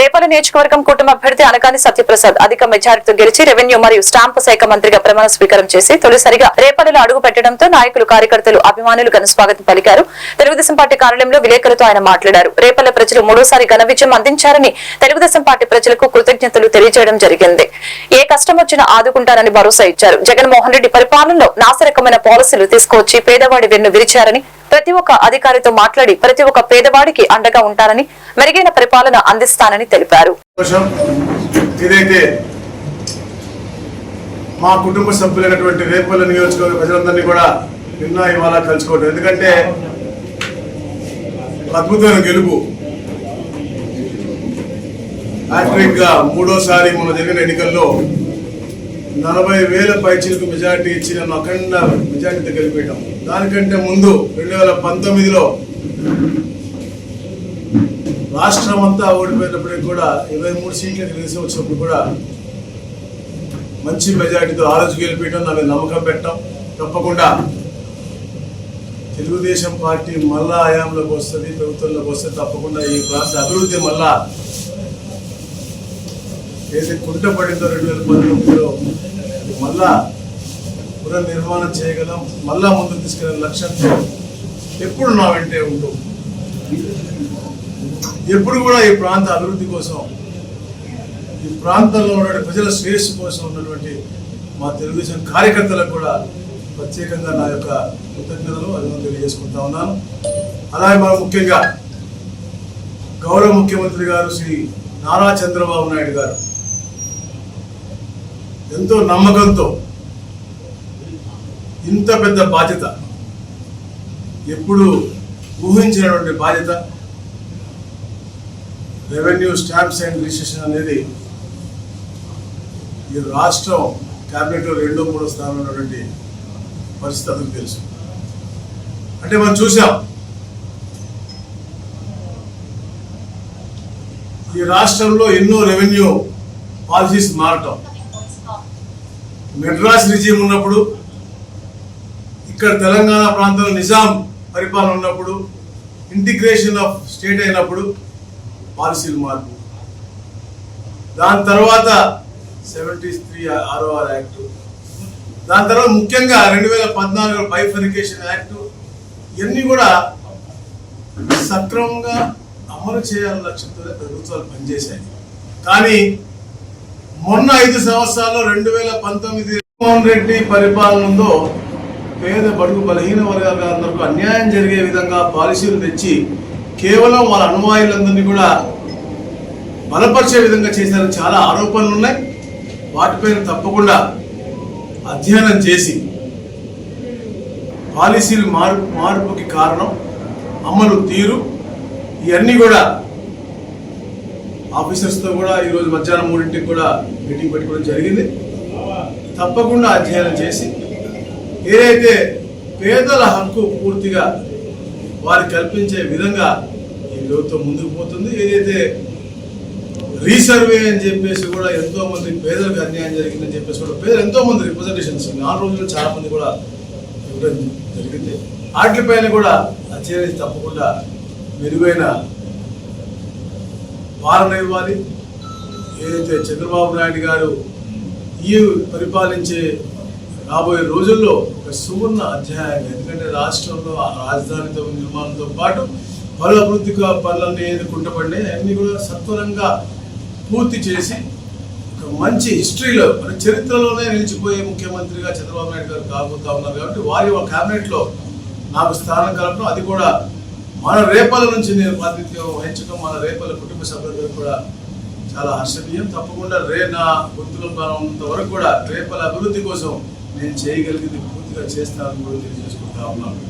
రేపల నియోజకవర్గం కుటుంబ అభ్యర్థి అనకాని సత్యప్రసాద్ అధిక మెజారిటీతో గెలిచి రెవెన్యూ మరియు స్టాంపు శాఖ మంత్రిగా ప్రమాణ స్వీకారం చేసి తొలిసారిగా రేపల్లిలో అడుగు పెట్టడంతో నాయకులు కార్యకర్తలు అభిమానులు ఘనస్వాగతం పలికారు. తెలుగుదేశం పార్టీ కార్యాలయంలో విలేకరులతో ఆయన మాట్లాడారు. రేపల్ల ప్రజలు మూడోసారి ఘన విజయం అందించారని తెలుగుదేశం పార్టీ ప్రజలకు కృతజ్ఞతలు తెలియజేయడం జరిగింది. ఏ కష్టం వచ్చినా ఆదుకుంటారని భరోసా ఇచ్చారు. జగన్మోహన్ రెడ్డి పరిపాలనలో నాశరకమైన పాలసీలు తీసుకువచ్చి పేదవాడి వెన్ను విరిచారని ప్రతి ఒక్క అధికారితో మాట్లాడి ప్రతి ఒక్క పేదవాడికి అండగా ఉంటారని మెరుగైన పరిపాలన అందిస్తానని తెలిపారు. మా కుటుంబ సభ్యులైనటువంటి రేపల్లి నియోజకవర్గ ప్రజలందరినీ కూడా నిన్న ఇవాళ కలుసుకోవడం ఎందుకంటే అద్భుతమైన గెలుపు. హ్యాట్రిక్గా మూడోసారి మొన్న జరిగిన ఎన్నికల్లో నలభై వేల పైచీలకు మెజార్టీ ఇచ్చి నన్ను అఖండ మెజార్టీతో గెలిపేయటం దానికంటే ముందు రెండు వేల పంతొమ్మిదిలో రాష్ట్రం అంతా ఓడిపోయినప్పటికీ కూడా ఇరవై మూడు సీట్లు కలిసి వచ్చినప్పుడు కూడా మంచి మెజార్టీతో ఆరోజు గెలిపించడం నాకు నమ్మకం పెట్టడం తప్పకుండా. తెలుగుదేశం పార్టీ మళ్ళా ఆయాంలోకి వస్తుంది ప్రభుత్వంలోకి వస్తుంది తప్పకుండా ఈ ప్రాంత అభివృద్ధి మళ్ళా ఏదైతే కుంటపడిందో రెండు వేల పంతొమ్మిదిలో మళ్ళా పునర్నిర్మాణం చేయగలం మళ్ళా ముందుకు తీసుకెళ్ళిన లక్ష్యంతో ఎప్పుడు నా వెంటే ఉంటూ ఎప్పుడు కూడా ఈ ప్రాంత అభివృద్ధి కోసం ఈ ప్రాంతంలో ఉన్నటువంటి ప్రజల శ్రేయస్సు కోసం ఉన్నటువంటి మా తెలుగుదేశం కార్యకర్తలకు కూడా ప్రత్యేకంగా నా యొక్క కృతజ్ఞతలు అభివృద్ధి తెలియజేసుకుంటా ఉన్నాను. అలాగే మనం ముఖ్యంగా గౌరవ ముఖ్యమంత్రి గారు శ్రీ నారా చంద్రబాబు నాయుడు గారు. ఎంతో నమ్మకంతో ఇంత పెద్ద బాధ్యత ఎప్పుడు ఊహించినటువంటి బాధ్యత రెవెన్యూ స్టాంప్స్ అండ్ రిజిస్ట్రేషన్ అనేది ఈ రాష్ట్రం క్యాబినెట్లో రెండో మూడో స్థానంలో ఉన్నటువంటి పరిస్థితి అతనికి తెలుసు. అంటే మనం చూసాం. ఈ రాష్ట్రంలో ఎన్నో రెవెన్యూ పాలసీస్ మారటం. మెడ్రాస్ రిజీమ్ ఉన్నప్పుడు ఇక్కడ తెలంగాణ ప్రాంతంలో నిజాం పరిపాలన ఉన్నప్పుడు ఇంటిగ్రేషన్ ఆఫ్ స్టేట్ అయినప్పుడు పాలసీలు మార్పు. దాని తర్వాత సెవెంటీ త్రీ ఆర్ఓఆర్ యాక్ట్. దాని తర్వాత ముఖ్యంగా రెండు వేల పద్నాలుగు బైఫరికేషన్ యాక్ట్. ఇవన్నీ కూడా సక్రమంగా అమలు చేయాలన్న లక్ష్యంతోనే ప్రభుత్వాలు పనిచేశాయి. కానీ మొన్న ఐదు సంవత్సరాల్లో రెండు వేల పంతొమ్మిది జగన్మోహన్ రెడ్డి పరిపాలన ఉందో పేద బడుగు బలహీన వర్గాలందరికీ అన్యాయం జరిగే విధంగా పాలసీలు తెచ్చి కేవలం వాళ్ళ అనుమాయులందరినీ కూడా బలపరిచే విధంగా చేశారని చాలా ఆరోపణలు ఉన్నాయి. వాటిపైన తప్పకుండా అధ్యయనం చేసి పాలసీలు మార్పు మార్పుకి కారణం అమలు తీరు ఇవన్నీ కూడా ఆఫీసర్స్తో కూడా ఈరోజు మధ్యాహ్నం మూడింటికి కూడా మీటింగ్ పెట్టుకోవడం జరిగింది. తప్పకుండా అధ్యయనం చేసి ఏదైతే పేదల హక్కు పూర్తిగా వారు కల్పించే విధంగా ప్రభుత్వం ముందుకు పోతుంది. ఏదైతే రీసర్వే అని చెప్పేసి కూడా ఎంతో మంది పేదలకు అన్యాయం జరిగిందని చెప్పేసి కూడా పేదలు ఎంతో మంది రిప్రజెంటేషన్స్ నాలుగు రోజులు చాలా మంది కూడా ఇవ్వడం జరిగింది. వాటిపైన కూడా అధ్యయనం తప్పకుండా మెరుగైన పాలన ఇవ్వాలి. ఏదైతే చంద్రబాబు నాయుడు గారు ఈ పరిపాలించే రాబోయే రోజుల్లో ఒక సువర్ణ అధ్యాయం ఎందుకంటే రాష్ట్రంలో ఆ రాజధానితో నిర్మాణంతో పాటు పలు అభివృద్ధి పనులన్నీ కుంటపడినాయి అన్నీ కూడా సత్వరంగా పూర్తి చేసి ఒక మంచి హిస్టరీలో మన చరిత్రలోనే నిలిచిపోయే ముఖ్యమంత్రిగా చంద్రబాబు నాయుడు గారు కాబోతా ఉన్నారు కాబట్టి వారి ఒక క్యాబినెట్లో నాకు స్థానం కలపడం అది కూడా మన రేపల నుంచి నేను ప్రాతినిధ్యం వహించడం మన రేపల కుటుంబ సభ్యులందరూ కూడా చాలా హర్షణీయం. తప్పకుండా రే నా గుర్తులో ఉన్నంత వరకు కూడా రేపల అభివృద్ధి కోసం నేను చేయగలిగింది పూర్తిగా చేస్తానని కూడా తెలియజేసుకుంటా ఉన్నాను.